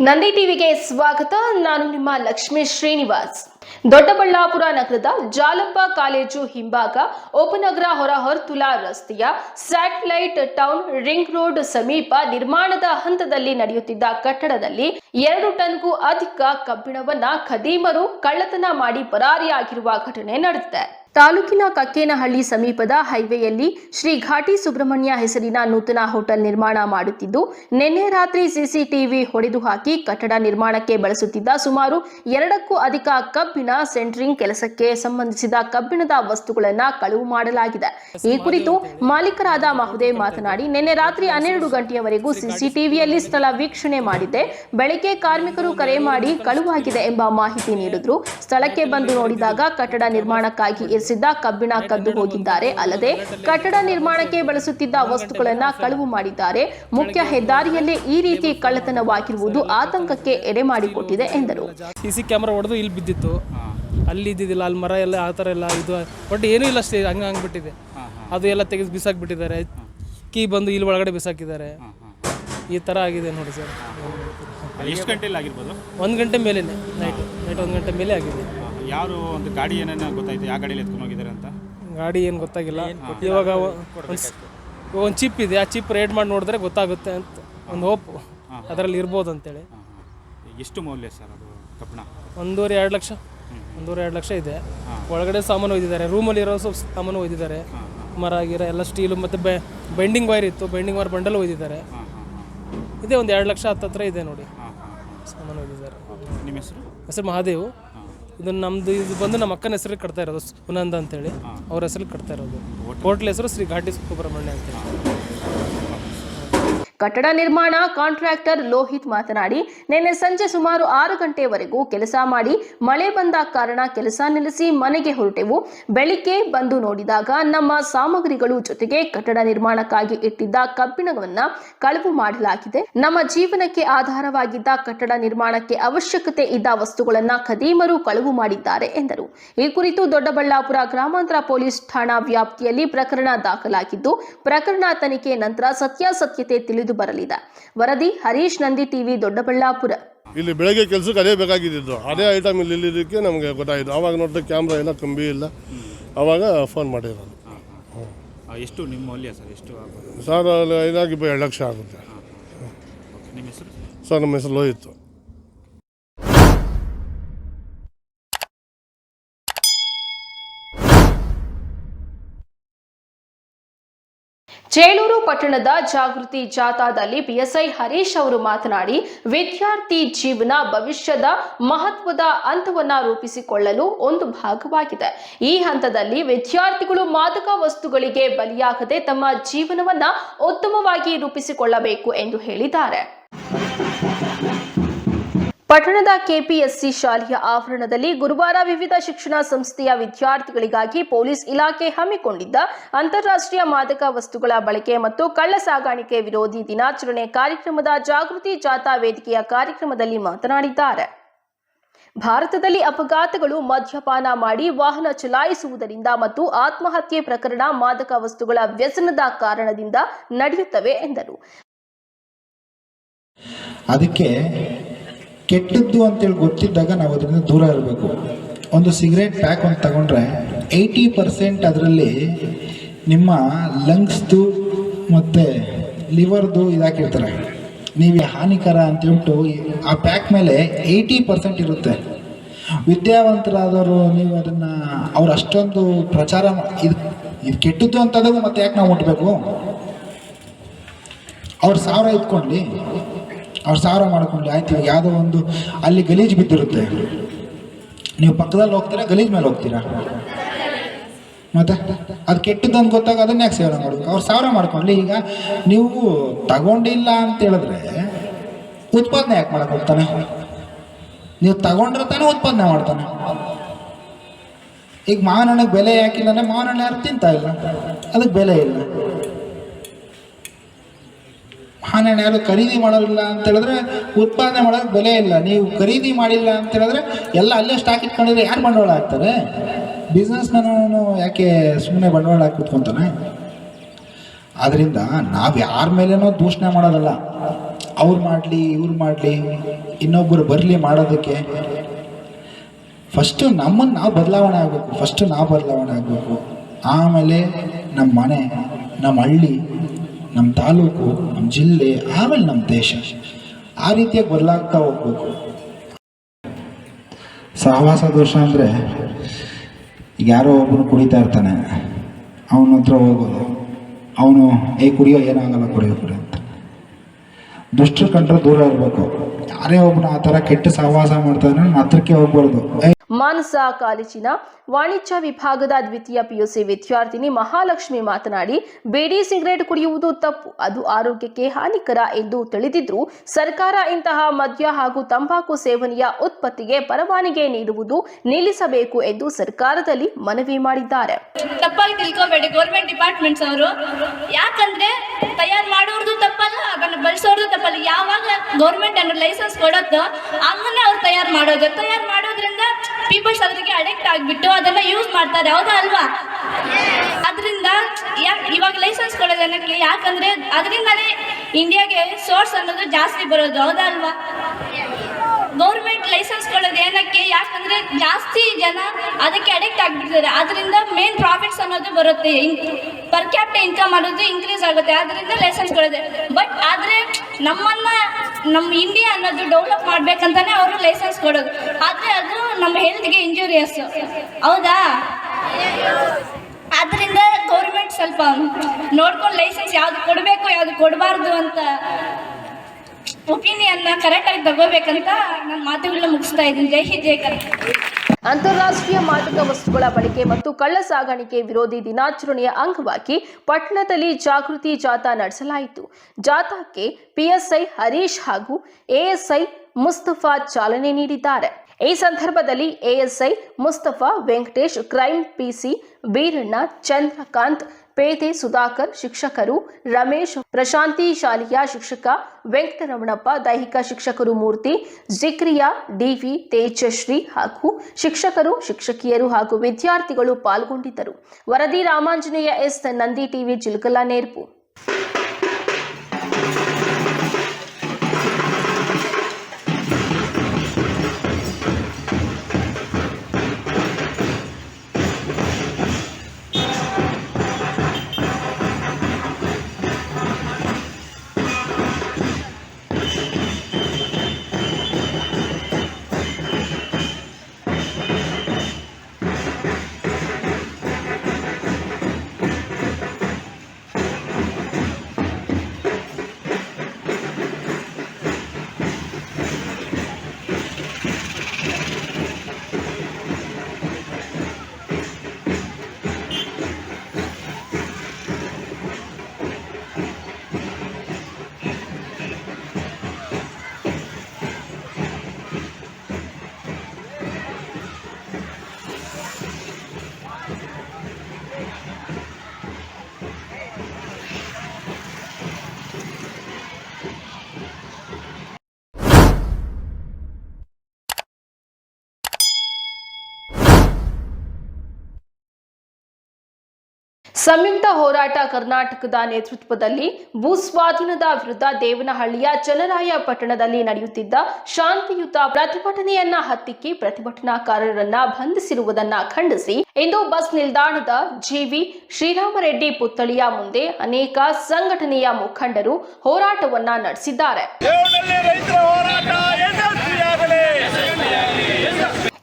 ನಂದಿ ಟಿವಿಗೆ ಸ್ವಾಗತ. ನಾನು ನಿಮ್ಮ ಲಕ್ಷ್ಮೀ ಶ್ರೀನಿವಾಸ್. ದೊಡ್ಡಬಳ್ಳಾಪುರ ನಗರದ ಜಾಲಪ್ಪ ಕಾಲೇಜು ಹಿಂಭಾಗ ಉಪನಗರ ಹೊರಹೊರ್ತುಲ ರಸ್ತೆಯ ಸ್ಯಾಟಲೈಟ್ ಟೌನ್ ರಿಂಗ್ ರೋಡ್ ಸಮೀಪ ನಿರ್ಮಾಣದ ಹಂತದಲ್ಲಿ ನಡೆಯುತ್ತಿದ್ದ ಕಟ್ಟಡದಲ್ಲಿ ಎರಡು ಟನ್ಗೂ ಅಧಿಕ ಕಬ್ಬಿಣವನ್ನ ಖದೀಮರು ಕಳ್ಳತನ ಮಾಡಿ ಪರಾರಿಯಾಗಿರುವ ಘಟನೆ ನಡೆದಿದೆ. ತಾಲೂಕಿನ ಕಕ್ಕೇನಹಳ್ಳಿ ಸಮೀಪದ ಹೈವೇಯಲ್ಲಿ ಶ್ರೀ ಘಾಟಿ ಸುಬ್ರಹ್ಮಣ್ಯ ಹೆಸರಿನ ನೂತನ ಹೋಟೆಲ್ ನಿರ್ಮಾಣ ಮಾಡುತ್ತಿದ್ದು, ನಿನ್ನೆ ರಾತ್ರಿ ಸಿಸಿಟಿವಿ ಹೊಡೆದು ಹಾಕಿ ಕಟ್ಟಡ ನಿರ್ಮಾಣಕ್ಕೆ ಬಳಸುತ್ತಿದ್ದ ಸುಮಾರು ಎರಡಕ್ಕೂ ಅಧಿಕ ಕಬ್ಬಿಣ ಸೆಂಟ್ರಿಂಗ್ ಕೆಲಸಕ್ಕೆ ಸಂಬಂಧಿಸಿದ ಕಬ್ಬಿಣದ ವಸ್ತುಗಳನ್ನು ಕಳುವು ಮಾಡಲಾಗಿದೆ. ಈ ಕುರಿತು ಮಾಲೀಕರಾದ ಮಹೋದಯ್ ಮಾತನಾಡಿ, ನಿನ್ನೆ ರಾತ್ರಿ ಹನ್ನೆರಡು ಗಂಟೆಯವರೆಗೂ ಸಿಸಿಟಿವಿಯಲ್ಲಿ ಸ್ಥಳ ವೀಕ್ಷಣೆ ಮಾಡಿದ್ದೆ. ಬೆಳಗ್ಗೆ ಕಾರ್ಮಿಕರು ಕರೆ ಮಾಡಿ ಕಳುವಾಗಿದೆ ಎಂಬ ಮಾಹಿತಿ ನೀಡಿದ್ರು. ಸ್ಥಳಕ್ಕೆ ಬಂದು ನೋಡಿದಾಗ ಕಟ್ಟಡ ನಿರ್ಮಾಣಕ್ಕಾಗಿ ಇರಿಸಿದ್ದ ಕಬ್ಬಿಣ ಕದ್ದು ಹೋಗಿದ್ದಾರೆ. ಅಲ್ಲದೆ ಕಟ್ಟಡ ನಿರ್ಮಾಣಕ್ಕೆ ಬಳಸುತ್ತಿದ್ದ ವಸ್ತುಗಳನ್ನು ಕಳವು ಮಾಡಿದ್ದಾರೆ. ಮುಖ್ಯ ಹೆದ್ದಾರಿಯಲ್ಲೇ ಈ ರೀತಿ ಕಳ್ಳತನವಾಗಿರುವುದು ಆತಂಕಕ್ಕೆ ಎಡೆ ಮಾಡಿಕೊಟ್ಟಿದೆ ಎಂದರು. ಸಿ ಸಿ ಕ್ಯಾಮ್ರಾ ಹೊಡೆದು ಇಲ್ಲಿ ಬಿದ್ದಿತ್ತು. ಅಲ್ಲಿ ಇದ್ದಿದ್ದಿಲ್ಲ ಅಲ್ಲಿ ಮರ ಎಲ್ಲ ಆ ಥರ ಎಲ್ಲ ಇದು ಬಟ್ ಏನೂ ಇಲ್ಲ ಅಷ್ಟೇ ಹಂಗೆ ಹಂಗ್ಬಿಟ್ಟಿದೆ. ಅದು ಎಲ್ಲ ತೆಗೆದು ಬಿಸಾಕ್ಬಿಟ್ಟಿದ್ದಾರೆ. ಕೀ ಬಂದು ಇಲ್ಲಿ ಒಳಗಡೆ ಬಿಸಾಕಿದ್ದಾರೆ. ಈ ಥರ ಆಗಿದೆ ನೋಡಿ ಸರ್. ಎಷ್ಟು ಗಂಟೆಯಲ್ಲಿ ಆಗಿರ್ಬೋದು? ಒಂದು ಗಂಟೆ ಮೇಲೆ ನೈಟ್ ನೈಟ್ ಒಂದು ಗಂಟೆ ಮೇಲೆ ಆಗಿದೆ. ಯಾರು ಒಂದು ಗಾಡಿ ಏನೇನು ಗೊತ್ತಾಯ್ತು? ಯಾವ ಗಾಡಿಯಲ್ಲಿ ಎತ್ಕೊಂಡು ಹೋಗಿದ್ದಾರೆ ಅಂತ? ಗಾಡಿ ಏನು ಗೊತ್ತಾಗಿಲ್ಲ. ಇವಾಗ ಒಂದು ಚಿಪ್ ಇದೆ. ಆ ಚಿಪ್ ರೇಡ್ ಮಾಡಿ ನೋಡಿದ್ರೆ ಗೊತ್ತಾಗುತ್ತೆ ಅಂತ. ಒಂದು ಹೋಪ್ ಅದರಲ್ಲಿ ಇರ್ಬೋದು ಅಂತೇಳಿ. ಎಷ್ಟು ಮೌಲ್ಯ ಸರ್ ಅದು ಕಬ್ಬಣ? ಒಂದೂವರೆ ಎರಡು ಲಕ್ಷ. ಒಂದೂವರೆ ಎರಡು ಲಕ್ಷ ಇದೆ. ಒಳಗಡೆ ಸಾಮಾನು ಒಯ್ದಿದ್ದಾರೆ. ರೂಮಲ್ಲಿ ಇರೋ ಸ್ವಲ್ಪ ಸಾಮಾನು ಒಯ್ದಿದ್ದಾರೆ. ಮರ ಗಿರ ಎಲ್ಲ ಸ್ಟೀಲು ಮತ್ತು ಬೆ ಬೆಂಡಿಂಗ್ ವೈರ್ ಇತ್ತು. ಬೆಂಡಿಂಗ್ ವೈರ್ ಬಂಡಲ್ ಒಯ್ದಿದ್ದಾರೆ. ಇದೆ ಒಂದು ಎರಡು ಲಕ್ಷ ಹತ್ತತ್ರ ಇದೆ ನೋಡಿ. ಸಾಮಾನು ಒಯ್ದಿದ್ದಾರೆ. ನಿಮ್ಮ ಹೆಸರು? ಹೆಸರು ಮಹಾದೇವ್. ಇದು ನಮ್ದು ಇದು ಬಂದು ನಮ್ಮ ಅಕ್ಕನ ಹೆಸರು ಕಟ್ತಾ ಇರೋದು ಸುನಂದ ಅಂತೇಳಿ. ಅವ್ರ ಹೆಸರು ಕಟ್ತಾ ಇರೋದು. ಹೋಟ್ಲ್ ಹೆಸರು ಶ್ರೀ ಘಾಟಿ ಸುಬ್ರಹ್ಮಣ್ಯ ಅಂತೇಳಿ. ಕಟ್ಟಡ ನಿರ್ಮಾಣ ಕಾಂಟ್ರಾಕ್ಟರ್ ಲೋಹಿತ್ ಮಾತನಾಡಿ, ನಿನ್ನೆ ಸಂಜೆ ಸುಮಾರು ಆರು ಗಂಟೆವರೆಗೂ ಕೆಲಸ ಮಾಡಿ, ಮಳೆ ಬಂದ ಕಾರಣ ಕೆಲಸ ನಿಲ್ಲಿಸಿ ಮನೆಗೆ ಹೊರಟೆವು. ಬೆಳಿಗ್ಗೆ ಬಂದು ನೋಡಿದಾಗ ನಮ್ಮ ಸಾಮಗ್ರಿಗಳು ಜೊತೆಗೆ ಕಟ್ಟಡ ನಿರ್ಮಾಣಕ್ಕಾಗಿ ಇಟ್ಟಿದ್ದ ಕಬ್ಬಿಣವನ್ನ ಕಳವು ಮಾಡಲಾಗಿದೆ. ನಮ್ಮ ಜೀವನಕ್ಕೆ ಆಧಾರವಾಗಿದ್ದ ಕಟ್ಟಡ ನಿರ್ಮಾಣಕ್ಕೆ ಅವಶ್ಯಕತೆ ಇದ್ದ ವಸ್ತುಗಳನ್ನ ಖದೀಮರು ಕಳವು ಮಾಡಿದ್ದಾರೆ ಎಂದರು. ಈ ಕುರಿತು ದೊಡ್ಡಬಳ್ಳಾಪುರ ಗ್ರಾಮಾಂತರ ಪೊಲೀಸ್ ಠಾಣಾ ವ್ಯಾಪ್ತಿಯಲ್ಲಿ ಪ್ರಕರಣ ದಾಖಲಾಗಿದ್ದು, ಪ್ರಕರಣ ತನಿಖೆ ನಂತರ ಸತ್ಯಾಸತ್ಯತೆ ತಿಳಿದು ಬರಲಿದೆ. ವರದಿ ಹರೀಶ್ ನಂದಿ ಟಿವಿ ದೊಡ್ಡಬಳ್ಳಾಪುರ. ಇಲ್ಲಿ ಬೆಳಗ್ಗೆ ಕೆಲಸಕ್ಕೆ ಅದೇ ಬೇಕಾಗಿದ್ದು ಅದೇ ಐಟಮ್ ಇಲ್ಲಿ ಇಲ್ಲಿದ್ದಕ್ಕೆ ನಮಗೆ ಗೊತ್ತಾಯಿತು. ಆವಾಗ ನೋಡಿದ್ರೆ ಕ್ಯಾಮ್ರಾ ಎಲ್ಲ ಕಂಬಿ ಇಲ್ಲ. ಆವಾಗ ಫೋನ್ ಮಾಡಿರೋದು. ಆ, ಎಷ್ಟು ನಿಮ್ಮ ಮೌಲ್ಯ ಸರ್? ಎಷ್ಟು ಸರ್ ಇದಾಗಿ ಎರಡು ಲಕ್ಷ ಆಗುತ್ತೆ. ನಿಮ್ಮ ಹೆಸರು? ಸರ್ ನಮ್ಮ ಹೆಸರು ಲೋಹಿತ್ತು ಚೇಳೂರು ಪಟ್ಟಣದ ಜಾಗೃತಿ ಜಾಥಾದಲ್ಲಿ ಪಿಎಸ್ಐ ಹರೀಶ್ ಅವರು ಮಾತನಾಡಿ, ವಿದ್ಯಾರ್ಥಿ ಜೀವನ ಭವಿಷ್ಯದ ಮಹತ್ವದ ಹಂತವನ್ನು ರೂಪಿಸಿಕೊಳ್ಳಲು ಒಂದು ಭಾಗವಾಗಿದೆ. ಈ ಹಂತದಲ್ಲಿ ವಿದ್ಯಾರ್ಥಿಗಳು ಮಾದಕ ವಸ್ತುಗಳಿಗೆ ಬಲಿಯಾಗದೆ ತಮ್ಮ ಜೀವನವನ್ನ ಉತ್ತಮವಾಗಿ ರೂಪಿಸಿಕೊಳ್ಳಬೇಕು ಎಂದು ಹೇಳಿದ್ದಾರೆ. ಪಟ್ಟಣದ ಕೆಪಿಎಸ್ಸಿ ಶಾಲೆಯ ಆವರಣದಲ್ಲಿ ಗುರುವಾರ ವಿವಿಧ ಶಿಕ್ಷಣ ಸಂಸ್ಥೆಯ ವಿದ್ಯಾರ್ಥಿಗಳಿಗಾಗಿ ಪೊಲೀಸ್ ಇಲಾಖೆ ಹಮ್ಮಿಕೊಂಡಿದ್ದ ಅಂತಾರಾಷ್ಟ್ರೀಯ ಮಾದಕ ವಸ್ತುಗಳ ಬಳಕೆ ಮತ್ತು ಕಳ್ಳ ಸಾಗಾಣಿಕೆ ವಿರೋಧಿ ದಿನಾಚರಣೆ ಕಾರ್ಯಕ್ರಮದ ಜಾಗೃತಿ ಜಾಥಾ ವೇದಿಕೆಯ ಕಾರ್ಯಕ್ರಮದಲ್ಲಿ ಮಾತನಾಡಿದ್ದಾರೆ. ಭಾರತದಲ್ಲಿ ಅಪಘಾತಗಳು ಮದ್ಯಪಾನ ಮಾಡಿ ವಾಹನ ಚಲಾಯಿಸುವುದರಿಂದ ಮತ್ತು ಆತ್ಮಹತ್ಯೆ ಪ್ರಕರಣ ಮಾದಕ ವಸ್ತುಗಳ ವ್ಯಸನದ ಕಾರಣದಿಂದ ನಡೆಯುತ್ತವೆ ಎಂದರು. ಅದಕ್ಕೆ ಕೆಟ್ಟದ್ದು ಅಂತೇಳಿ ಗೊತ್ತಿದ್ದಾಗ ನಾವು ಅದರಿಂದ ದೂರ ಇರಬೇಕು. ಒಂದು ಸಿಗರೇಟ್ ಪ್ಯಾಕ್ ಒಂದು ತಗೊಂಡ್ರೆ ಏಯ್ಟಿ ಪರ್ಸೆಂಟ್ ಅದರಲ್ಲಿ ನಿಮ್ಮ ಲಂಗ್ಸ್ದು ಮತ್ತು ಲಿವರ್ದು ಇದಾಕಿರ್ತಾರೆ. ನೀವು ಹಾನಿಕರ ಅಂತೇಳ್ಬಿಟ್ಟು ಆ ಪ್ಯಾಕ್ ಮೇಲೆ ಏಯ್ಟಿ ಪರ್ಸೆಂಟ್ ಇರುತ್ತೆ. ವಿದ್ಯಾವಂತರಾದವರು ನೀವು ಅದನ್ನು ಅವ್ರು ಅಷ್ಟೊಂದು ಪ್ರಚಾರ ಇದು ಇದು ಕೆಟ್ಟದ್ದು ಅಂತಂದಾಗ ಮತ್ತೆ ಯಾಕೆ ನಾವು ಮುಟ್ಬೇಕು? ಅವ್ರು ಸಾವಿರ ಇಟ್ಕೊಳ್ಳಿ ಅವ್ರು ಸಾವಿರ ಮಾಡ್ಕೊಳ್ಳಿ ಆಯ್ತು, ಇವಾಗ ಯಾವುದೋ ಒಂದು ಅಲ್ಲಿ ಗಲೀಜು ಬಿದ್ದಿರುತ್ತೆ. ನೀವು ಪಕ್ಕದಲ್ಲಿ ಹೋಗ್ತೀರಾ, ಗಲೀಜ್ ಮೇಲೆ ಹೋಗ್ತೀರಾ? ಮತ್ತೆ? ಅದು ಕೆಟ್ಟದ್ದು ಅಂತ ಗೊತ್ತಾಗ ಅದನ್ನ ಯಾಕೆ ಸೇವನೆ ಮಾಡಬೇಕು ಅವ್ರು ಸಾವಿರ ಮಾಡ್ಕೊಳ್ಳಿ ಈಗ ನೀವು ತಗೊಂಡಿಲ್ಲ ಅಂತ ಹೇಳಿದ್ರೆ ಉತ್ಪಾದನೆ ಯಾಕೆ ಮಾಡಕ್ ಹೋಗ್ತಾನೆ? ನೀವು ತಗೊಂಡ್ರೆ ತಾನೇ ಉತ್ಪಾದನೆ ಮಾಡ್ತಾನೆ. ಈಗ ಮಾವಿನ ಹಣ್ಣಿಗೆ ಬೆಲೆ ಯಾಕಿಲ್ಲ ಅಂದರೆ ಮಾವಿನ ಹಣ್ಣು ಯಾರು ತಿಂತಾ ಇಲ್ಲ? ಅದಕ್ಕೆ ಬೆಲೆ ಇಲ್ಲ. ಹಣ್ಣು ಯಾರು ಖರೀದಿ ಮಾಡೋದಿಲ್ಲ ಅಂತ ಹೇಳಿದ್ರೆ ಉತ್ಪಾದನೆ ಮಾಡೋಕ್ಕೆ ಬೆಲೆ ಇಲ್ಲ. ನೀವು ಖರೀದಿ ಮಾಡಿಲ್ಲ ಅಂತ ಹೇಳಿದ್ರೆ ಎಲ್ಲ ಅಲ್ಲೇ ಸ್ಟಾಕ್ ಇಟ್ಕೊಂಡಿದ್ರೆ ಯಾರು ಬಂಡವಾಳ ಹಾಕ್ತಾರೆ? ಬಿಸ್ನೆಸ್ ಮ್ಯಾನು ಯಾಕೆ ಸುಮ್ಮನೆ ಬಂಡವಾಳ ಹಾಕಿ ಕುತ್ಕೊತಾನೆ? ಆದ್ದರಿಂದ ನಾವು ಯಾರ ಮೇಲೇನೋ ದೂಷಣೆ ಮಾಡೋದಲ್ಲ. ಅವ್ರು ಮಾಡಲಿ, ಇವ್ರು ಮಾಡಲಿ ಇನ್ನೊಬ್ಬರು ಬರಲಿ ಮಾಡೋದಕ್ಕೆ. ಫಸ್ಟು ನಮ್ಮನ್ನು ನಾವು ಬದಲಾವಣೆ ಆಗಬೇಕು. ಫಸ್ಟು ನಾವು ಬದಲಾವಣೆ ಆಗಬೇಕು. ಆಮೇಲೆ ನಮ್ಮ ಮನೆ ನಮ್ಮ ಹಳ್ಳಿ ನಮ್ಮ ತಾಲೂಕು ನಮ್ಮ ಜಿಲ್ಲೆ, ಆಮೇಲೆ ನಮ್ಮ ದೇಶ. ಆ ರೀತಿಯಾಗಿ ಬದಲಾಗ್ತಾ ಹೋಗ್ಬೇಕು. ಸಹವಾಸ ದೋಷ ಅಂದರೆ ಈಗ ಯಾರೋ ಒಬ್ಬನು ಕುಡಿತಾ ಇರ್ತಾನೆ. ಅವನ ಹತ್ರ ಹೋಗೋದು. ಅವನು, ಏ, ಕುಡಿಯೋ, ಏನಾಗಲ್ಲ, ಕುಡಿಯೋ ಕುಡಿಯೋ ಅಂತ. ದುಷ್ಟರು ಕಂಡ್ರೆ ದೂರ ಇರಬೇಕು. ಯಾರೇ ಒಬ್ಬನು ಆ ಥರ ಕೆಟ್ಟ ಸಹವಾಸ ಮಾಡ್ತಾನೆ ಹತ್ರಕ್ಕೆ ಹೋಗ್ಬಾರ್ದು. ಮಾನಸ ಕಾಲೇಜಿನ ವಾಣಿಜ್ಯ ವಿಭಾಗದ ದ್ವಿತೀಯ ಪಿಯುಸಿ ವಿದ್ಯಾರ್ಥಿನಿ ಮಹಾಲಕ್ಷ್ಮಿ ಮಾತನಾಡಿ, ಬೇಡಿ ಸಿಗರೇಟ್ ಕುಡಿಯುವುದು ತಪ್ಪು, ಅದು ಆರೋಗ್ಯಕ್ಕೆ ಹಾನಿಕರ ಎಂದು ತಿಳಿದಿದ್ರು ಸರ್ಕಾರ ಇಂತಹ ಮದ್ಯ ಹಾಗೂ ತಂಬಾಕು ಸೇವನೆಯ ಉತ್ಪತ್ತಿಗೆ ಪರವಾನಗಿ ನೀಡುವುದು ನಿಲ್ಲಿಸಬೇಕು ಎಂದು ಸರ್ಕಾರದಲ್ಲಿ ಮನವಿ ಮಾಡಿದ್ದಾರೆ. ತಪ್ಪಾಗಿ ತಿಳ್ಕೊಬೇಡಿ ಗೌರ್ಮೆಂಟ್ ಡಿಪಾರ್ಟ್ಮೆಂಟ್ಸ್ ಅವರು. ಯಾಕಂದ್ರೆ ತಯಾರು ಮಾಡೋರ್ದು ತಪ್ಪಲ್ಲ, ಅದನ್ನ ಬಳಸೋರ್ದು ತಪ್ಪಲ್ಲ. ಯಾವಾಗ ಗೌರ್ಮೆಂಟ್ ಲೈಸೆನ್ಸ್ ಕೊಡುತ್ತೋ ಹಂಗನೇ ಅವ್ರು ತಯಾರು ಮಾಡೋದು. ತಯಾರು ಮಾಡೋದ್ರಿಂದ ಪೀಪಲ್ಸ್ ಅದಕ್ಕೆ ಅಡಿಕ್ಟ್ ಆಗಿಬಿಟ್ಟು ಅದನ್ನ ಯೂಸ್ ಮಾಡ್ತಾರೆ, ಹೌದಾ ಅಲ್ವಾ? ಅದರಿಂದ ಇವಾಗ ಲೈಸೆನ್ಸ್ ಕೊಡೋದನ್ನಕ್ಕೆ ಯಾಕಂದ್ರೆ ಅದರಿಂದಾನೇ ಇಂಡಿಯಾಗೆ ಸೋರ್ಸ್ ಅನ್ನೋದು ಜಾಸ್ತಿ ಬರೋದು, ಹೌದಾ ಅಲ್ವಾ? ಗೌರ್ಮೆಂಟ್ ಲೈಸೆನ್ಸ್ ಕೊಡೋದು ಏನಕ್ಕೆ? ಯಾಕಂದ್ರೆ ಜಾಸ್ತಿ ಜನ ಅದಕ್ಕೆ ಅಡಿಕ್ಟ್ ಆಗಿಬಿಟ್ಟಿದ್ದಾರೆ. ಅದರಿಂದ ಮೇನ್ ಪ್ರಾಫಿಟ್ಸ್ ಅನ್ನೋದು ಬರುತ್ತೆ. ಪರ್ ಕ್ಯಾಪಿಟ ಇನ್ಕಮ್ ಅನ್ನೋದು ಇನ್ಕ್ರೀಸ್ ಆಗುತ್ತೆ. ಅದರಿಂದ ಲೈಸೆನ್ಸ್ ಕೊಡೋದೇ. ಬಟ್ ಆದರೆ ನಮ್ಮನ್ನ ನಮ್ಮ ಇಂಡಿಯಾ ಅನ್ನೋದು ಡೆವಲಪ್ ಮಾಡ್ಬೇಕಂತಾನೆ ಅವರು ಲೈಸೆನ್ಸ್ ಕೊಡೋದು. ಆದರೆ ಅದು ನಮ್ಮ ಹೆಲ್ತ್ಗೆ ಇಂಜುರಿಯಸ್ ಹೌದಾ? ಅದರಿಂದ ಗೌರ್ಮೆಂಟ್ ಸ್ವಲ್ಪ ನೋಡ್ಕೊಂಡು ಲೈಸೆನ್ಸ್ ಯಾವ್ದು ಕೊಡಬೇಕು, ಯಾವ್ದು ಕೊಡಬಾರ್ದು ಅಂತ ಒಪಿನಿಯನ್ನ ಕರೆಕ್ಟಾಗಿ ತಗೋಬೇಕಂತ ನನ್ನ ಮಾತುಗಳನ್ನ ಮುಗಿಸ್ತಾ ಇದ್ದೀನಿ. ಜೈ ಹಿಂದ್, ಜೈ ಕರ್ನಾಟಕ. ಅಂತಾರಾಷ್ಟ್ರೀಯ ಮಾದಕ ವಸ್ತುಗಳ ಬಳಕೆ ಮತ್ತು ಕಳ್ಳ ಸಾಗಾಣಿಕೆ ವಿರೋಧಿ ದಿನಾಚರಣೆಯ ಅಂಗವಾಗಿ ಪಟ್ಟಣದಲ್ಲಿ ಜಾಗೃತಿ ಜಾಥಾ ನಡೆಸಲಾಯಿತು. ಜಾಥಾಕ್ಕೆ ಪಿಎಸ್ಐ ಹರೀಶ್ ಹಾಗೂ ಎಎಸ್ಐ ಮುಸ್ತಫಾ ಚಾಲನೆ ನೀಡಿದ್ದಾರೆ. ಈ ಸಂದರ್ಭದಲ್ಲಿ ASI Mustafa, Venkatesh crime PC Beeranna Chandrakant ಪೇದೆ ಸುಧಾಕರ್, ಶಿಕ್ಷಕರು, ರಮೇಶ್, ಪ್ರಶಾಂತಿ ಶಾಲೆಯ ಶಿಕ್ಷಕ, ವೆಂಕಟರಮಣಪ್ಪ, ದೈಹಿಕ ಶಿಕ್ಷಕರು ಮೂರ್ತಿ, ಜಿಕ್ರಿಯಾ, ಡಿವಿ ತೇಜಶ್ರೀ ಹಾಗೂ ಶಿಕ್ಷಕರು, ಶಿಕ್ಷಕಿಯರು ಹಾಗೂ ವಿದ್ಯಾರ್ಥಿಗಳು ಪಾಲ್ಗೊಂಡಿದ್ದರು. ವರದಿ ರಾಮಾಂಜನೇಯ ಎಸ್. ನಂದಿ ಟಿವಿ ಜಿಲ್ಕಲಾ ನೇರ್ಪು. ಸಂಯುಕ್ತ ಹೋರಾಟ ಕರ್ನಾಟಕದ ನೇತೃತ್ವದಲ್ಲಿ ಭೂಸ್ವಾಧೀನದ ವಿರುದ್ಧ ದೇವನಹಳ್ಳಿಯ ಚಲರಾಯ ಪಟ್ಟಣದಲ್ಲಿ ನಡೆಯುತ್ತಿದ್ದ ಶಾಂತಿಯುತ ಪ್ರತಿಭಟನೆಯನ್ನ ಹತ್ತಿಕ್ಕಿ ಪ್ರತಿಭಟನಾಕಾರರನ್ನ ಬಂಧಿಸಿರುವುದನ್ನ ಖಂಡಿಸಿ ಇಂದು ಬಸ್ ನಿಲ್ದಾಣದ ಜಿವಿ ಶ್ರೀರಾಮರೆಡ್ಡಿ ಪುತ್ಥಳಿಯ ಮುಂದೆ ಅನೇಕ ಸಂಘಟನೆಯ ಮುಖಂಡರು ಹೋರಾಟವನ್ನ ನಡೆಸಿದ್ದಾರೆ.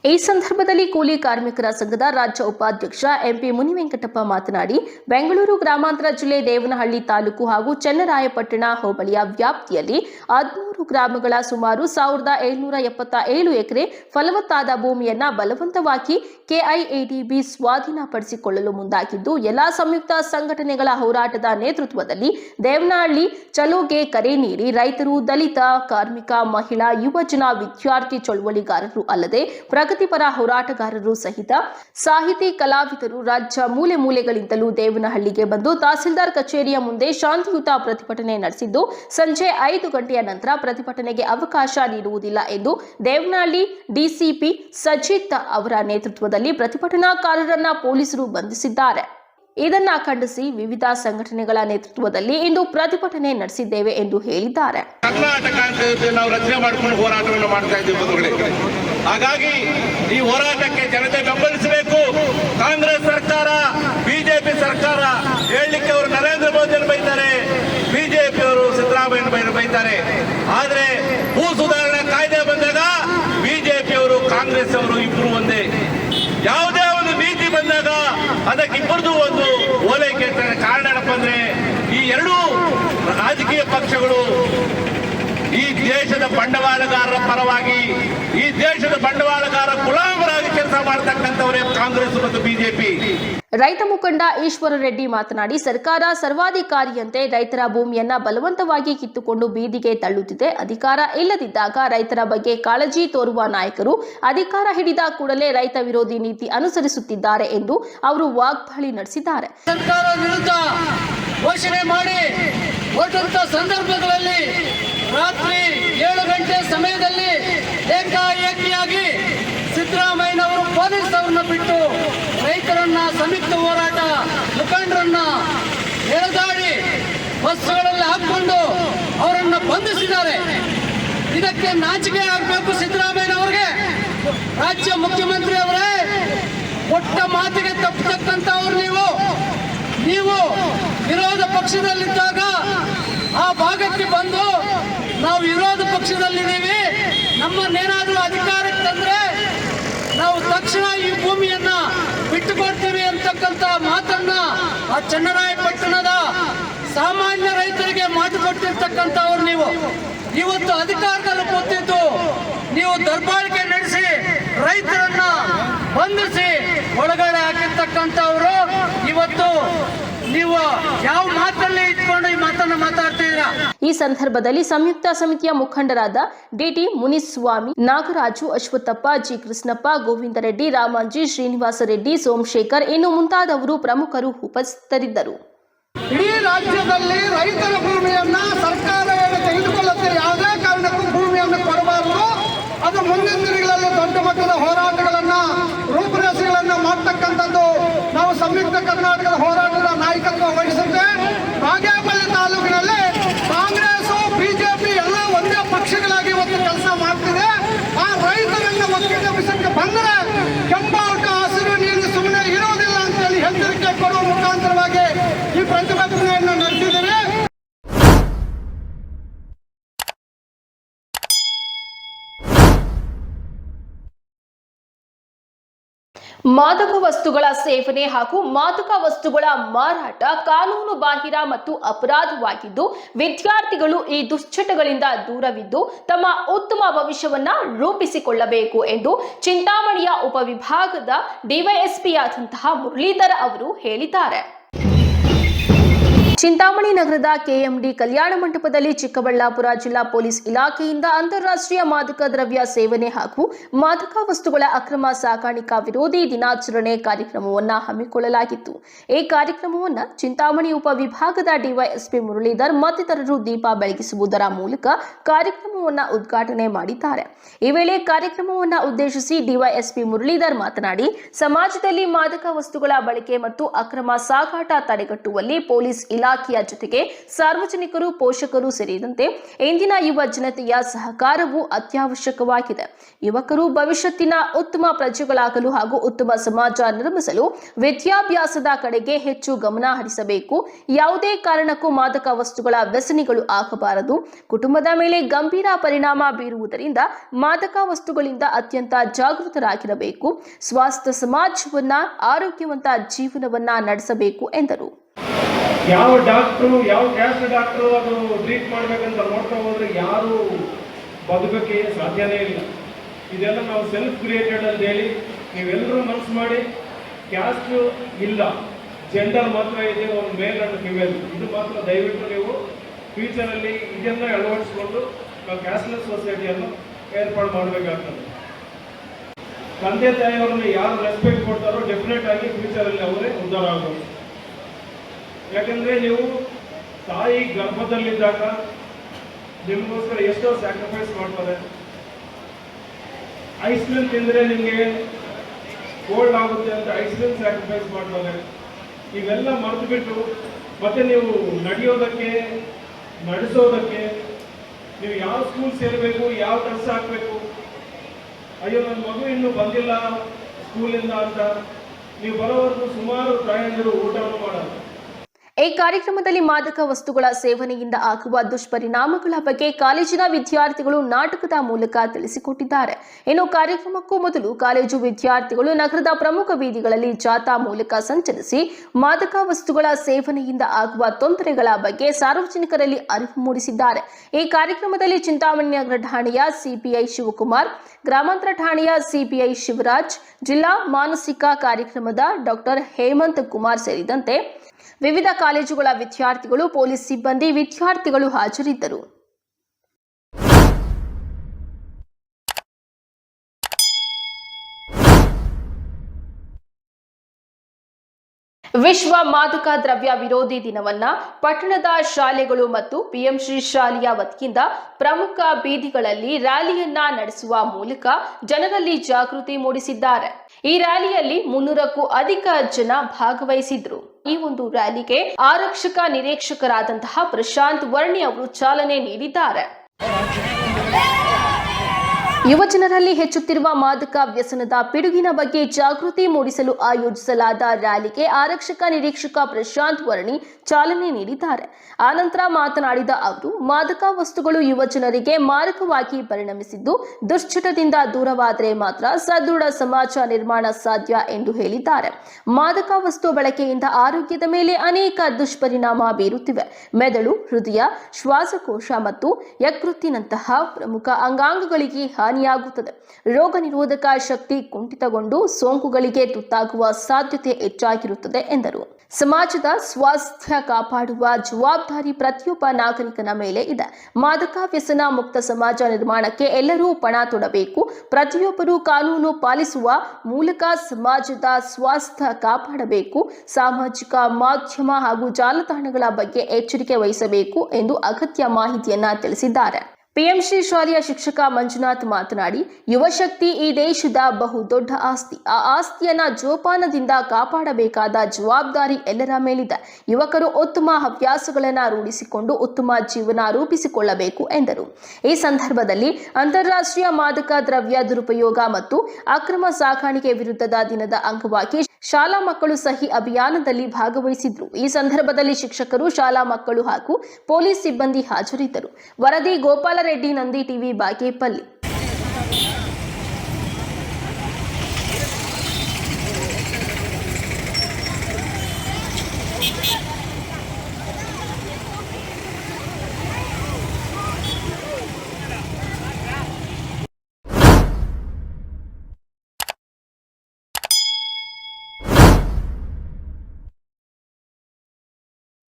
ಈ ಸಂದರ್ಭದಲ್ಲಿ ಕೂಲಿ ಕಾರ್ಮಿಕರ ಸಂಘದ ರಾಜ್ಯ ಉಪಾಧ್ಯಕ್ಷ ಎಂಪಿ ಮುನಿವೆಂಕಟಪ್ಪ ಮಾತನಾಡಿ, ಬೆಂಗಳೂರು ಗ್ರಾಮಾಂತರ ಜಿಲ್ಲೆ ದೇವನಹಳ್ಳಿ ತಾಲೂಕು ಹಾಗೂ ಚನ್ನರಾಯಪಟ್ಟಣ ಹೋಬಳಿಯ ವ್ಯಾಪ್ತಿಯಲ್ಲಿ ಹದಿಮೂರು ಗ್ರಾಮಗಳ ಸುಮಾರು ಸಾವಿರದ ಏಳ್ನೂರ ಎಪ್ಪತ್ತ ಏಳು ಎಕರೆ ಫಲವತ್ತಾದ ಭೂಮಿಯನ್ನ ಬಲವಂತವಾಗಿ ಕೆಐಎಡಿಬಿ ಸ್ವಾಧೀನಪಡಿಸಿಕೊಳ್ಳಲು ಮುಂದಾಗಿದ್ದು, ಎಲ್ಲಾ ಸಂಯುಕ್ತ ಸಂಘಟನೆಗಳ ಹೋರಾಟದ ನೇತೃತ್ವದಲ್ಲಿ ದೇವನಹಳ್ಳಿ, ಚಲೋಗೆ ಕರೆ ನೀಡಿ ರೈತರು, ದಲಿತ, ಕಾರ್ಮಿಕ, ಮಹಿಳಾ ಯುವಜನ ವಿದ್ಯಾರ್ಥಿ, ಚಳುವಳಿಗಾರರು ಅಲ್ಲದೆ ಪ್ರಗತಿಪರ ಹೋರಾಟಗಾರರು ಸಹಿತ ಸಾಹಿತಿ, ಕಲಾವಿದರು ರಾಜ್ಯ ಮೂಲೆ ಮೂಲೆಗಳಿಂದಲೂ ದೇವನಹಳ್ಳಿಗೆ ಬಂದು ತಹಸೀಲ್ದಾರ್ ಕಚೇರಿಯ ಮುಂದೆ ಶಾಂತಿಯುತ ಪ್ರತಿಭಟನೆ ನಡೆಸಿದ್ದು, ಸಂಜೆ ಐದು ಗಂಟೆಯ ನಂತರ ಪ್ರತಿಭಟನೆಗೆ ಅವಕಾಶ ನೀಡುವುದಿಲ್ಲ ಎಂದು ದೇವನಹಳ್ಳಿ ಡಿಸಿಪಿ ಸಜಿತ್ ಅವರ ನೇತೃತ್ವದಲ್ಲಿ ಪ್ರತಿಭಟನಾಕಾರರನ್ನ ಪೊಲೀಸರು ಬಂಧಿಸಿದ್ದಾರೆ. ಇದನ್ನ ಖಂಡಿಸಿ ವಿವಿಧ ಸಂಘಟನೆಗಳ ನೇತೃತ್ವದಲ್ಲಿ ಇಂದು ಪ್ರತಿಭಟನೆ ನಡೆಸಿದ್ದೇವೆ ಎಂದು ಹೇಳಿದ್ದಾರೆ. ಕರ್ನಾಟಕ ನಾವು ರಚನೆ ಮಾಡ್ಕೊಂಡು ಹೋರಾಟವನ್ನು ಮಾಡ್ತಾ ಇದ್ದೀವಿ ಹಾಗಾಗಿ ಈ ಹೋರಾಟಕ್ಕೆ ಜನತೆ ಬೆಂಬಲಿಸಬೇಕು ಕಾಂಗ್ರೆಸ್ ಸರ್ಕಾರ ಬಿಜೆಪಿ ಸರ್ಕಾರ ಹೇಳಲಿಕ್ಕೆ ಅವರು ನರೇಂದ್ರ ಮೋದಿಯನ್ನು ಬೈತಾರೆ ಬಿಜೆಪಿ ಅವರು ಸಿದ್ದರಾಮಯ್ಯ ಬೈತಾರೆ ಆದ್ರೆ ಭೂ ಸುಧಾರಣಾ ಕಾಯ್ದೆ ಬಂದಾಗ ಬಿಜೆಪಿ ಅವರು ಕಾಂಗ್ರೆಸ್ ಅವರು ಇಬ್ರು ಒಂದೇ ಯಾವುದೇ ಒಂದು ನೀತಿ ಬಂದಾಗ ಅದಕ್ಕೆ ಇಬ್ಬರದು ಒಂದು ಓಲೈಕೆ ಕಾರಣ ಏನಪ್ಪ ಅಂದ್ರೆ ಈ ಎರಡೂ ರಾಜಕೀಯ ಪಕ್ಷಗಳು ಈ ದೇಶದ ಬಂಡವಾಳಗಾರರ ಪರವಾಗಿ ಈ ದೇಶದ ಬಂಡವಾಳಗಾರ ಗುಲಾಮರಾಗಿ ಕೆಲಸ ಮಾಡ್ತಕ್ಕಂಥವರೇ ಕಾಂಗ್ರೆಸ್ ಮತ್ತು ಬಿಜೆಪಿ. ರೈತ ಮುಖಂಡ ಈಶ್ವರ ರೆಡ್ಡಿ ಮಾತನಾಡಿ ಸರ್ಕಾರ ಸರ್ವಾಧಿಕಾರಿಯಂತೆ ರೈತರ ಭೂಮಿಯನ್ನ ಬಲವಂತವಾಗಿ ಕಿತ್ತುಕೊಂಡು ಬೀದಿಗೆ ತಳ್ಳುತ್ತಿದೆ. ಅಧಿಕಾರ ಇಲ್ಲದಿದ್ದಾಗ ರೈತರ ಬಗ್ಗೆ ಕಾಳಜಿ ತೋರುವ ನಾಯಕರು ಅಧಿಕಾರ ಹಿಡಿದ ಕೂಡಲೇ ರೈತ ವಿರೋಧಿ ನೀತಿ ಅನುಸರಿಸುತ್ತಿದ್ದಾರೆ ಎಂದು ಅವರು ವಾಗ್ದಾಳಿ ನಡೆಸಿದ್ದಾರೆ. ಸರ್ಕಾರ ವಿರುದ್ಧ ಘೋಷಣೆ ಮಾಡಿ ಸಂದರ್ಭಗಳಲ್ಲಿ ರಾತ್ರಿ ಏಳು ಗಂಟೆ ಸಮಯದಲ್ಲಿ ಏಕಾಏಕಿಯಾಗಿ ಸಿದ್ದರಾಮಯ್ಯನವರು ಪೊಲೀಸ್ ಅವರನ್ನ ಬಿಟ್ಟು ರೈತರನ್ನ ಸಂಯುಕ್ತ ಹೋರಾಟ ಮುಖಂಡರನ್ನ ಎಳೆದಾಡಿ ಬಸ್ಗಳಲ್ಲಿ ಹಾಕೊಂಡು ಅವರನ್ನ ಬಂಧಿಸಿದ್ದಾರೆ. ಇದಕ್ಕೆ ನಾಚಿಕೆ ಆಗಬೇಕು ಸಿದ್ದರಾಮಯ್ಯನವರಿಗೆ. ರಾಜ್ಯ ಮುಖ್ಯಮಂತ್ರಿ ಅವರೇ ಕೊಟ್ಟ ಮಾತಿಗೆ ತಪ್ಪತಕ್ಕಂಥವ್ರು ನೀವು. ನೀವು ವಿರೋಧ ಪಕ್ಷದಲ್ಲಿದ್ದಾಗ ಆ ಭಾಗಕ್ಕೆ ಬಂದು ನಾವು ವಿರೋಧ ಪಕ್ಷದಲ್ಲಿದ್ದೀವಿ ನಮ್ಮನ್ನೇನಾದರೂ ಅಧಿಕಾರಕ್ಕೆ ತಂದ್ರೆ ನಾವು ತಕ್ಷಣ ಈ ಭೂಮಿಯನ್ನ ಬಿಟ್ಟುಕೊಡ್ತೀವಿ ಅಂತಕ್ಕಂತ ಮಾತನ್ನ ಆ ಚನ್ನರಾಯಪಟ್ಟಣದ ಸಾಮಾನ್ಯ ರೈತರಿಗೆ ಮಾತು ಕೊಟ್ಟಿರ್ತಕ್ಕಂಥವ್ರು ನೀವು. ಇವತ್ತು ಅಧಿಕಾರದಲ್ಲಿ ಕೂತಿದ್ದು ನೀವು ದರ್ಬಾಳಿಕೆ ನಡೆಸಿ, ರೈತರನ್ನ ಬಂಧಿಸಿ, ಒಳಗಡೆ ಹಾಕಿರ್ತಕ್ಕಂಥವ್ರು. ಇವತ್ತು ನೀವು ಯಾವ ಮಾತಲ್ಲಿ ಇಟ್ಕೊಂಡು ಈ ಮಾತನ್ನ ಮಾತಾಡ್ತಿದ್ದೀರಾ ಈ ಸಂದರ್ಭದಲ್ಲಿ ಸಂಯುಕ್ತ ಸಮಿತಿಯ ಮುಖಂಡರಾದ ಡಿಟಿ ಮುನಿಸ್ವಾಮಿ, ನಾಗರಾಜು ಅಶ್ವತ್ಥಪ್ಪ ಜಿ ಕೃಷ್ಣಪ್ಪ ಗೋವಿಂದ ರೆಡ್ಡಿ, ರಾಮಾಂಜಿ, ಶ್ರೀನಿವಾಸ ರೆಡ್ಡಿ, ಸೋಮಶೇಖರ್ ಇನ್ನು ಮುಂತಾದವರು ಪ್ರಮುಖರು ಉಪಸ್ಥಿತರಿದ್ದರು. ಇಡೀ ರಾಜ್ಯದಲ್ಲಿ ರೈತರ ಭೂಮಿಯನ್ನ ತೆಗೆದುಕೊಳ್ಳುತ್ತೆ ಭೂಮಿಯನ್ನು ಅದು ಹೋರಾಟಗಳನ್ನ ರೂಪುರೇಷೆಗಳನ್ನ ಮಾಡ್ತಕ್ಕಂಥದ್ದು ನಾವು ಸಂಯುಕ್ತ ಕರ್ನಾಟಕದ ಹೋರಾಟದ ನಾಯಕತ್ವ ವಹಿಸುತ್ತೆ ಬಾಗೇಪಲ್ಲಿ ತಾಲೂಕಿನಲ್ಲಿ ಕಾಂಗ್ರೆಸ್ ಬಿಜೆಪಿ ಎಲ್ಲ ಒಂದೇ ಪಕ್ಷಗಳಾಗಿ ಇವತ್ತು ಕೆಲಸ ಮಾಡ್ತಿದೆ ಆ ರೈತರನ್ನ ಒತ್ತಿಗೆ ವಿಷಯಕ್ಕೆ ಬಂದರೆ ಕೆಂಬಾಟ ಹಸಿರು ನೀರು ಸುಮ್ಮನೆ ಇರೋದಿಲ್ಲ ಅಂತೇಳಿ ಎಚ್ಚರಿಕೆ ಕೊಡುವ ಮುಖಾಂತರವಾಗಿ ಈ ಪ್ರತಿಭಟನೆಯನ್ನು ನಡೆಸಿದ್ದೇವೆ ಮಾದಕ ವಸ್ತುಗಳ ಸೇವನೆ ಹಾಗೂ ಮಾದಕ ವಸ್ತುಗಳ ಮಾರಾಟ ಕಾನೂನು ಬಾಹಿರ ಮತ್ತು ಅಪರಾಧವಾಗಿದ್ದು, ವಿದ್ಯಾರ್ಥಿಗಳು ಈ ದುಶ್ಚಟಗಳಿಂದ ದೂರವಿದ್ದು, ತಮ್ಮ ಉತ್ತಮ ಭವಿಷ್ಯವನ್ನ ರೂಪಿಸಿಕೊಳ್ಳಬೇಕು ಎಂದು ಚಿಂತಾಮಣಿಯ ಉಪವಿಭಾಗದ ಡಿವೈಎಸ್ಪಿಯಾದಂತಹ ಮುರಳೀಧರ ಅವರು ಹೇಳಿದ್ದಾರೆ. ಚಿಂತಾಮಣಿ ನಗರದ ಕೆಎಂಡಿ ಕಲ್ಯಾಣ ಮಂಟಪದಲ್ಲಿ ಚಿಕ್ಕಬಳ್ಳಾಪುರ ಜಿಲ್ಲಾ ಪೊಲೀಸ್ ಇಲಾಖೆಯಿಂದ ಅಂತಾರಾಷ್ಟ್ರೀಯ ಮಾದಕ ದ್ರವ್ಯ ಸೇವನೆ ಹಾಗೂ ಮಾದಕ ವಸ್ತುಗಳ ಅಕ್ರಮ ಸಾಗಾಣಿಕಾ ವಿರೋಧಿ ದಿನಾಚರಣೆ ಕಾರ್ಯಕ್ರಮವನ್ನು ಹಮ್ಮಿಕೊಳ್ಳಲಾಗಿತ್ತು. ಈ ಕಾರ್ಯಕ್ರಮವನ್ನು ಚಿಂತಾಮಣಿ ಉಪವಿಭಾಗದ ಡಿವೈಎಸ್ಪಿ ಮುರಳೀಧರ್ ಮತ್ತಿತರರು ದೀಪ ಬೆಳಗಿಸುವುದರ ಮೂಲಕ ಕಾರ್ಯಕ್ರಮವನ್ನು ಉದ್ಘಾಟನೆ ಮಾಡಿದ್ದಾರೆ. ಈ ವೇಳೆ ಕಾರ್ಯಕ್ರಮವನ್ನು ಉದ್ದೇಶಿಸಿ ಡಿವೈಎಸ್ಪಿ ಮುರಳೀಧರ್ ಮಾತನಾಡಿ, ಸಮಾಜದಲ್ಲಿ ಮಾದಕ ವಸ್ತುಗಳ ಬಳಕೆ ಮತ್ತು ಅಕ್ರಮ ಸಾಗಾಟ ತಡೆಗಟ್ಟುವಲ್ಲಿ ಪೊಲೀಸ್ ಇಲಾಖೆಯ ಜೊತೆಗೆ ಸಾರ್ವಜನಿಕರು, ಪೋಷಕರು ಸೇರಿದಂತೆ ಇಂದಿನ ಯುವ ಜನತೆಯ ಸಹಕಾರವು ಅತ್ಯವಶ್ಯಕವಾಗಿದೆ. ಯುವಕರು ಭವಿಷ್ಯತ್ತಿನ ಉತ್ತಮ ಪ್ರಜೆಗಳಾಗಲು ಹಾಗೂ ಉತ್ತಮ ಸಮಾಜ ನಿರ್ಮಿಸಲು ವಿದ್ಯಾಭ್ಯಾಸದ ಕಡೆಗೆ ಹೆಚ್ಚು ಗಮನ ಹರಿಸಬೇಕು. ಯಾವುದೇ ಕಾರಣಕ್ಕೂ ಮಾದಕ ವಸ್ತುಗಳ ವ್ಯಸನಿಗಳು ಆಗಬಾರದು. ಕುಟುಂಬದ ಮೇಲೆ ಗಂಭೀರ ಪರಿಣಾಮ ಬೀರುವುದರಿಂದ ಮಾದಕ ವಸ್ತುಗಳಿಂದ ಅತ್ಯಂತ ಜಾಗೃತರಾಗಿರಬೇಕು. ಸ್ವಾಸ್ಥ್ಯ ಸಮಾಜವನ್ನ, ಆರೋಗ್ಯವಂತ ಜೀವನವನ್ನ ನಡೆಸಬೇಕು ಎಂದರು. ಯಾವ ಡಾಕ್ಟ್ರು ಯಾವ ಕ್ಯಾಸ್ಟ್ ಡಾಕ್ಟ್ರು ಅದು ಟ್ರೀಟ್ ಮಾಡ್ಬೇಕಂತ ನೋಡ್ತಾ ಹೋದ್ರೆ ಯಾರು ಬದುಕಕ್ಕೆ ಸಾಧ್ಯನೇ ಇಲ್ಲ. ಇದೆಲ್ಲ ನಾವು ಸೆಲ್ಫ್ ಕ್ರಿಯೇಟೆಡ್ ಅಂತ ಹೇಳಿ ನೀವೆಲ್ಲರೂ ಮನಸ್ಸು ಮಾಡಿ ಕ್ಯಾಸ್ಟ್ ಇಲ್ಲ. ಜೆಂಡರ್ ಮಾತ್ರ ಇದೆ, ಒಂದು ಮೇಲ್ ಅಂಡ್ ಫಿಮೇಲ್ ಇದು ಮಾತ್ರ ದಯವಿಟ್ಟು ನೀವು ಫ್ಯೂಚರಲ್ಲಿ ಇದನ್ನ ಅಳವಡಿಸ್ಕೊಂಡು ನಾವು ಕ್ಯಾಶ್ಲೆಸ್ ಸೊಸೈಟಿಯನ್ನು ಏರ್ಪಾಡು ಮಾಡಬೇಕಾಗ್ತದೆ. ತಂದೆ ತಾಯಿಯವ್ರನ್ನ ಯಾರು ರೆಸ್ಪೆಕ್ಟ್ ಕೊಡ್ತಾರೋ ಡೆಫಿನೆಟ್ ಆಗಿ ಫ್ಯೂಚರಲ್ಲಿ ಅವರೇ ಉದ್ಧಾರ ಆಗ್ಬೋದು. ಯಾಕಂದ್ರೆ ನೀವು ತಾಯಿ ಗರ್ಭದಲ್ಲಿದ್ದಾಗ ನಿಮಗೋಸ್ಕರ ಎಷ್ಟೋ ಸ್ಯಾಕ್ರಿಫೈಸ್ ಮಾಡ್ತಾರೆ. ಐಸ್ ಕ್ರೀಮ್ ತಿಂದರೆ ನಿಮಗೆ ಕೋಲ್ಡ್ ಆಗುತ್ತೆ ಅಂತ ಐಸ್ ಕ್ರೀಮ್ ಸ್ಯಾಕ್ರಿಫೈಸ್ ಮಾಡ್ತಾರೆ. ಇವೆಲ್ಲ ಮರೆತು ಬಿಟ್ಟು ಮತ್ತೆ ನೀವು ನಡೆಯೋದಕ್ಕೆ, ನಡೆಸೋದಕ್ಕೆ ನೀವು ಯಾವ ಸ್ಕೂಲ್ ಸೇರಬೇಕು, ಯಾವ ಕೆಲಸ ಹಾಕಬೇಕು? ಅಯ್ಯೋ ನನ್ನ ಮಗು ಇನ್ನೂ ಬಂದಿಲ್ಲ ಸ್ಕೂಲಿಂದ ಅಂತ. ನೀವು ಬರೋವರೆಗೂ ಸುಮಾರು ಪ್ರಯಾಣಿಕರು ಊಟವನ್ನು ಮಾಡಲ್ಲ. ಈ ಕಾರ್ಯಕ್ರಮದಲ್ಲಿ ಮಾದಕ ವಸ್ತುಗಳ ಸೇವನೆಯಿಂದ ಆಗುವ ದುಷ್ಪರಿಣಾಮಗಳ ಬಗ್ಗೆ ಕಾಲೇಜಿನ ವಿದ್ಯಾರ್ಥಿಗಳು ನಾಟಕದ ಮೂಲಕ ತಿಳಿಸಿಕೊಟ್ಟಿದ್ದಾರೆ. ಇನ್ನು ಕಾರ್ಯಕ್ರಮಕ್ಕೂ ಮೊದಲು ಕಾಲೇಜು ವಿದ್ಯಾರ್ಥಿಗಳು ನಗರದ ಪ್ರಮುಖ ಬೀದಿಗಳಲ್ಲಿ ಜಾಥಾ ಮೂಲಕ ಸಂಚರಿಸಿ ಮಾದಕ ವಸ್ತುಗಳ ಸೇವನೆಯಿಂದ ಆಗುವ ತೊಂದರೆಗಳ ಬಗ್ಗೆ ಸಾರ್ವಜನಿಕರಲ್ಲಿ ಅರಿವು ಮೂಡಿಸಿದ್ದಾರೆ. ಈ ಕಾರ್ಯಕ್ರಮದಲ್ಲಿ ಚಿಂತಾಮಣಿ ನಗರ ಠಾಣೆಯ ಸಿಪಿಐ ಶಿವಕುಮಾರ್, ಗ್ರಾಮಾಂತರ ಠಾಣೆಯ ಸಿಪಿಐ ಶಿವರಾಜ್, ಜಿಲ್ಲಾ ಮಾನಸಿಕ ಕಾರ್ಯಕ್ರಮದ ಡಾಕ್ಟರ್ ಹೇಮಂತ್ ಕುಮಾರ್ ಸೇರಿದಂತೆ ವಿವಿಧ ಕಾಲೇಜುಗಳ ವಿದ್ಯಾರ್ಥಿಗಳು, ಪೊಲೀಸ್ ಸಿಬ್ಬಂದಿ, ವಿದ್ಯಾರ್ಥಿಗಳು ಹಾಜರಿದ್ದರು. ವಿಶ್ವ ಮಾದಕ ದ್ರವ್ಯ ವಿರೋಧಿ ದಿನವನ್ನ ಪಟ್ಟಣದ ಶಾಲೆಗಳು ಮತ್ತು ಪಿಎಂಶ್ರೀ ಶಾಲೆಯ ವತಿಯಿಂದ ಪ್ರಮುಖ ಬೀದಿಗಳಲ್ಲಿ ರ್ಯಾಲಿಯನ್ನ ನಡೆಸುವ ಮೂಲಕ ಜನರಲ್ಲಿ ಜಾಗೃತಿ ಮೂಡಿಸಿದ್ದಾರೆ. ಈ ರ್ಯಾಲಿಯಲ್ಲಿ ಮುನ್ನೂರಕ್ಕೂ ಅಧಿಕ ಜನ ಭಾಗವಹಿಸಿದ್ರು. ಈ ಒಂದು ರ್ಯಾಲಿಗೆ ಆರಕ್ಷಕ ನಿರೀಕ್ಷಕರಾದಂತಹ ಪ್ರಶಾಂತ್ ವರ್ಣಿ ಅವರು ಚಾಲನೆ ನೀಡಿದ್ದಾರೆ. ಯುವಜನರಲ್ಲಿ ಹೆಚ್ಚುತ್ತಿರುವ ಮಾದಕ ವ್ಯಸನದ ಪಿಡುಗಿನ ಬಗ್ಗೆ ಜಾಗೃತಿ ಮೂಡಿಸಲು ಆಯೋಜಿಸಲಾದ ರ್ಯಾಲಿಗೆ ಆರಕ್ಷಕ ನಿರೀಕ್ಷಕ ಪ್ರಶಾಂತ್ ವರ್ಣಿ ಚಾಲನೆ ನೀಡಿದ್ದಾರೆ. ಆನಂತರ ಮಾತನಾಡಿದ ಅವರು, ಮಾದಕ ವಸ್ತುಗಳು ಯುವಜನರಿಗೆ ಮಾರಕವಾಗಿ ಪರಿಣಮಿಸಿದ್ದು, ದುಶ್ಚಟದಿಂದ ದೂರವಾದರೆ ಮಾತ್ರ ಸದೃಢ ಸಮಾಜ ನಿರ್ಮಾಣ ಸಾಧ್ಯ ಎಂದು ಹೇಳಿದ್ದಾರೆ. ಮಾದಕ ವಸ್ತು ಬಳಕೆಯಿಂದ ಆರೋಗ್ಯದ ಮೇಲೆ ಅನೇಕ ದುಷ್ಪರಿಣಾಮ ಬೀರುತ್ತಿವೆ. ಮೆದುಳು, ಹೃದಯ, ಶ್ವಾಸಕೋಶ ಮತ್ತು ಯಕೃತ್ತಿನಂತಹ ಪ್ರಮುಖ ಅಂಗಾಂಗಗಳಿಗೆ ಹಾನಿಯಾಗುತ್ತದೆ. ರೋಗ ನಿರೋಧಕ ಶಕ್ತಿ ಕುಂಠಿತಗೊಂಡು ಸೋಂಕುಗಳಿಗೆ ತುತ್ತಾಗುವ ಸಾಧ್ಯತೆ ಹೆಚ್ಚಾಗಿರುತ್ತದೆ ಎಂದರು. ಸಮಾಜದ ಸ್ವಾಸ್ಥ್ಯ ಕಾಪಾಡುವ ಜವಾಬ್ದಾರಿ ಪ್ರತಿಯೊಬ್ಬ ನಾಗರಿಕನ ಮೇಲೆ ಇದೆ. ಮಾದಕ ವ್ಯಸನ ಮುಕ್ತ ಸಮಾಜ ನಿರ್ಮಾಣಕ್ಕೆ ಎಲ್ಲರೂ ಪಣ ತೊಡಬೇಕು. ಪ್ರತಿಯೊಬ್ಬರೂ ಕಾನೂನು ಪಾಲಿಸುವ ಮೂಲಕ ಸಮಾಜದ ಸ್ವಾಸ್ಥ್ಯ ಕಾಪಾಡಬೇಕು. ಸಾಮಾಜಿಕ ಮಾಧ್ಯಮ ಹಾಗೂ ಜಾಲತಾಣಗಳ ಬಗ್ಗೆ ಎಚ್ಚರಿಕೆ ವಹಿಸಬೇಕು ಎಂದು ಅಗತ್ಯ ಮಾಹಿತಿಯನ್ನ ತಿಳಿಸಿದ್ದಾರೆ. ಪಿಎಂಶ್ರೀ ಶಾಲೆಯ ಶಿಕ್ಷಕ ಮಂಜುನಾಥ್ ಮಾತನಾಡಿ ಯುವಶಕ್ತಿ ಈ ದೇಶದ ಬಹುದೊಡ್ಡ ಆಸ್ತಿ. ಆ ಆಸ್ತಿಯನ್ನ ಜೋಪಾನದಿಂದ ಕಾಪಾಡಬೇಕಾದ ಜವಾಬ್ದಾರಿ ಎಲ್ಲರ ಮೇಲಿದೆ. ಯುವಕರು ಉತ್ತಮ ಹವ್ಯಾಸಗಳನ್ನು ರೂಢಿಸಿಕೊಂಡು ಉತ್ತಮ ಜೀವನ ರೂಪಿಸಿಕೊಳ್ಳಬೇಕು, ಎಂದರು. ಈ ಸಂದರ್ಭದಲ್ಲಿ ಅಂತಾರಾಷ್ಟ್ರೀಯ ಮಾದಕ ದ್ರವ್ಯ ದುರುಪಯೋಗ ಮತ್ತು ಅಕ್ರಮ ಸಾಗಾಣಿಕೆ ವಿರುದ್ಧದ ದಿನದ ಅಂಗವಾಗಿ ಶಾಲಾ ಮಕ್ಕಳು ಸಹಿ ಅಭಿಯಾನದಲ್ಲಿ ಭಾಗವಹಿಸಿದ್ರು. ಈ ಸಂದರ್ಭದಲ್ಲಿ ಶಿಕ್ಷಕರು ಶಾಲಾ ಮಕ್ಕಳು ಹಾಗೂ ಪೊಲೀಸ್ ಸಿಬ್ಬಂದಿ ಹಾಜರಿದ್ದರು. ವರದಿ ಗೋಪಾಲರೆಡ್ಡಿ ನಂದಿ ಟಿವಿ ಬಾಗೇಪಲ್ಲಿ